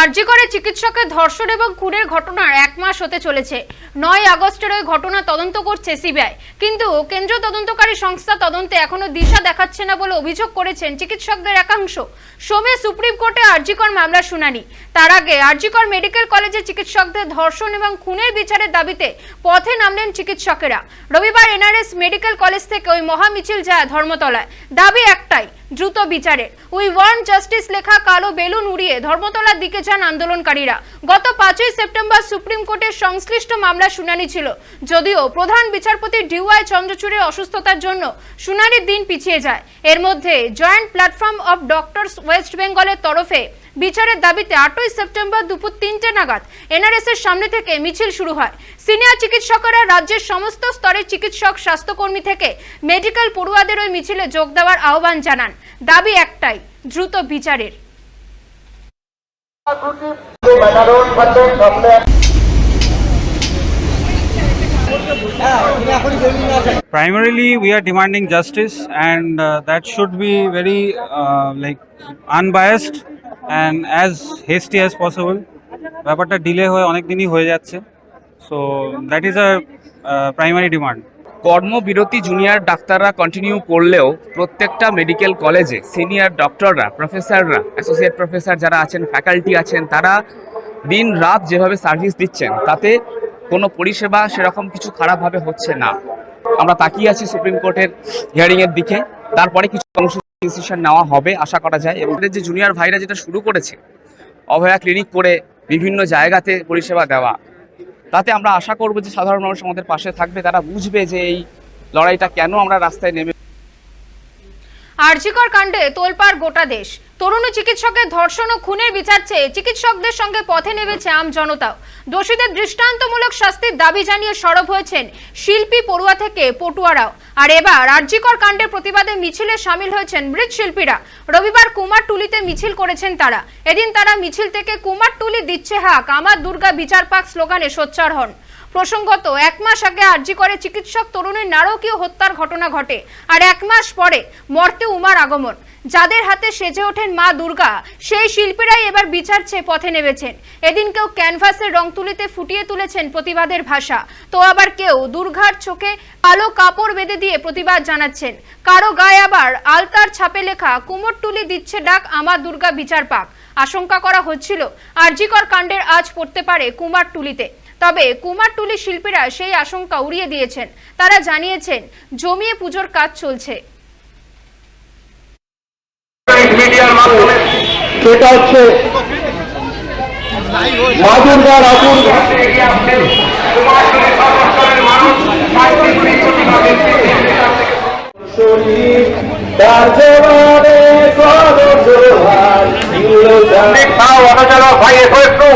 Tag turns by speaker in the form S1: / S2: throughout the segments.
S1: আরজি করে চিকিৎসকের ধর্ষণ এবং খুনের ঘটনার এক মাস হতে চলেছে। নয় আগস্টের ওই ঘটনা তদন্ত করছে সিবিআই। কিন্তু কেন্দ্রীয় তদন্তকারী সংস্থা তদন্তে এখনও দিশা দেখাচ্ছে না বলে অভিযোগ করেছেন চিকিৎসকদের একাংশ। সোমে সুপ্রিম কোর্টে আরজিকর মামলা শুনানি। তার আগে আরজিকর মেডিকেল কলেজে চিকিৎসকদের ধর্ষণ এবং খুনের বিচারের দাবিতে পথে নামলেন চিকিৎসকেরা। রবিবার এনআরএস মেডিকেল কলেজ থেকে ওই মহামিছিল যায় ধর্মতলায়। দাবি একটাই দ্রুত বিচারের। উই ওয়ান্ট জাস্টিস লেখা কালো বেলুন উড়িয়ে ধর্মতলার দিকে যান আন্দোলনকারীরা। গত পাঁচই সেপ্টেম্বর সুপ্রিম কোর্টের সংশ্লিষ্ট মামলা শুনানি ছিল। যদিও প্রধান বিচারপতি ডিওয়াই চন্দ্রচূড়ের অসুস্থতার জন্য শুনানির দিন পিছিয়ে যায়। এর মধ্যে joint platform of doctors West বেঙ্গলের তরফে বিচারের দাবিতে আটই সেপ্টেম্বর দুপুর তিনটে নাগাদ এনআরএস এর সামনে থেকে মিছিল শুরু হয়। সিনিয়র চিকিৎসকরা রাজ্যের সমস্ত স্তরের চিকিৎসক স্বাস্থ্যকর্মী থেকে মেডিকেল পড়ুয়াদের ওই মিছিলে যোগ দেওয়ার আহ্বান জানান। দাবি একটাই দ্রুত বিচারের।
S2: Primarily we are demanding justice and uh, that should be very uh, like unbiased. And as hasty as possible ব্যাপারটা ডিলে হয়ে অনেক দিনই হয়ে যাচ্ছে। So that is a primary demand
S3: কর্মবিরতি জুনিয়র ডাক্তাররা কন্টিনিউ করলেও প্রত্যেকটা মেডিকেল কলেজে সিনিয়র ডক্টররা প্রফেসররা অ্যাসোসিয়েট প্রফেসর যারা আছেন ফ্যাকাল্টি আছেন, তারা দিন রাত যেভাবে সার্ভিস দিচ্ছেন, তাতে কোনো পরিষেবা সেরকম কিছু খারাপভাবে হচ্ছে না। আমরা তাকিয়ে আছি সুপ্রিম কোর্টের হিয়ারিংয়ের দিকে। তারপরে কিছু ডিসিশন নেওয়া হবে, আশা করা যায়। এবং যে জুনিয়র ভাইরা যেটা শুরু করেছে, অভয়া ক্লিনিক করে বিভিন্ন জায়গাতে পরিষেবা দেওয়া, তাতে আমরা আশা করব যে সাধারণ মানুষ আমাদের পাশে থাকবে। তারা বুঝবে যে এই লড়াইটা কেন আমরা রাস্তায় নেমে
S1: আরজিকর কাণ্ডে তোলপাড় গোটা দেশ। তরুণ চিকিৎসকের ধর্ষণ ও খুনের বিচার চেয়ে চিকিৎসকদের সঙ্গে পথে নেমেছে আম জনতাও। দোষীদের দৃষ্টান্তমূলক শাস্তির দাবি জানিয়ে সরব হয়েছেন শিল্পী পড়ুয়া থেকে পটুয়ারাও। আর এবার আরজিকর কাণ্ডের প্রতিবাদে মিছিলে সামিল হয়েছেন মৃৎশিল্পীরা রবিবার কুমারটুলিতে মিছিল করেছেন তারা। এদিন তারা মিছিল থেকে কুমারটুলি দিচ্ছে হাক, আমার দুর্গা বিচার পাক স্লোগানে সোচ্চার হন। প্রসঙ্গত, এক মাস আগে আরজি করে চিকিৎসক তরুণের নারকীয় হত্যার ঘটনা ঘটে আর এক মাস পরে মর্তে উমার আগমন। যাদের হাতে সেজে ওঠেন মা দুর্গা, সেই শিল্পীরাই এবার বিচার পথে নেমেছেন। এদিন কেউ ক্যানভাসের রং তুলিতে ফুটিয়ে তুলেছেন প্রতিবাদের ভাষা। তো আবার কেউ দুর্গার চোখে কালো কাপড় বেঁধে দিয়ে প্রতিবাদ জানাচ্ছেন। কারও গায়ে আবার আলতার ছাপে লেখা কুমোর কুমোরটুলি দিচ্ছে ডাক আমার দুর্গা বিচার পাক। আশঙ্কা করা হচ্ছিল আরজিকর কাণ্ডের আজ পড়তে পারে কুমার কুমারটুলিতে তবে কুমারটুলি শিল্পীরা সেই আশঙ্কা উড়িয়ে দিয়েছেন তারা জানিয়েছেন জমিয়ে পুজোর কাজ চলছে
S4: সেটা হচ্ছে মা দুর্গার ভাই একটু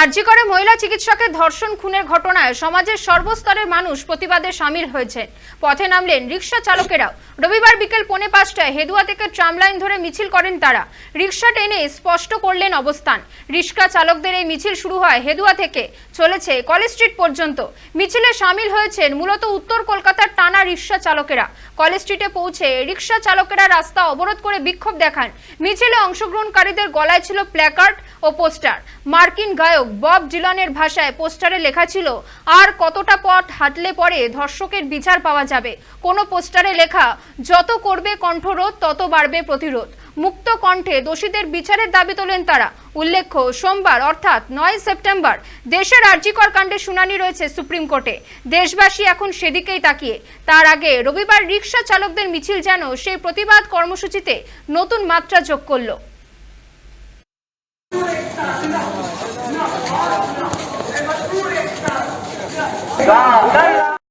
S1: আরজি করে মহিলা চিকিৎসকের ধর্ষণ খুনের ঘটনায় সমাজের সর্বস্তরের মানুষ প্রতিবাদে সামিল হয়েছেন পথে নামলেন রিক্সা চালকেরাও। রবিবার বিকেল পৌনে পাঁচটায় হেদুয়া থেকে ট্রাম লাইন ধরে মিছিল করেন তারা। রিক্সা টেনে স্পষ্ট করলেন অবস্থান। রিক্সা চালকদের এই মিছিল শুরু হয় হেদুয়া থেকে। চলেছে কলেজ স্ট্রিট পর্যন্ত। মিছিলে সামিল হয়েছেন মূলত উত্তর কলকাতার টানা রিক্সা চালকেরা। কলেজ স্ট্রিটে পৌঁছে রিক্সা চালকেরা রাস্তা অবরোধ করে বিক্ষোভ দেখান। মিছিলে অংশগ্রহণকারীদের গলায় ছিল প্ল্যাকার্ড ও পোস্টার। মার্কিন গায়ক বব ডিলনের ভাষায় পোস্টারে লেখা ছিল, আর কতটা পথ হাঁটলে পরে ধর্ষকের বিচার পাওয়া যাবে? কোনো পোস্টারে লেখা, যত করবে কণ্ঠরোধ, তত বাড়বে প্রতিরোধ। মুক্ত কণ্ঠে দোষীদের বিচারের দাবি তোলেন তারা। উল্লেখ্য, সোমবার অর্থাৎ নয় সেপ্টেম্বর দেশের আর্জিকর কাণ্ডে শুনানি রয়েছে সুপ্রিম কোর্টে। দেশবাসী এখন সেদিকেই তাকিয়ে। তার আগে রবিবার রিক্সা চালকদের মিছিল যেন সেই প্রতিবাদ কর্মসূচিতে নতুন মাত্রা যোগ করল।
S4: 三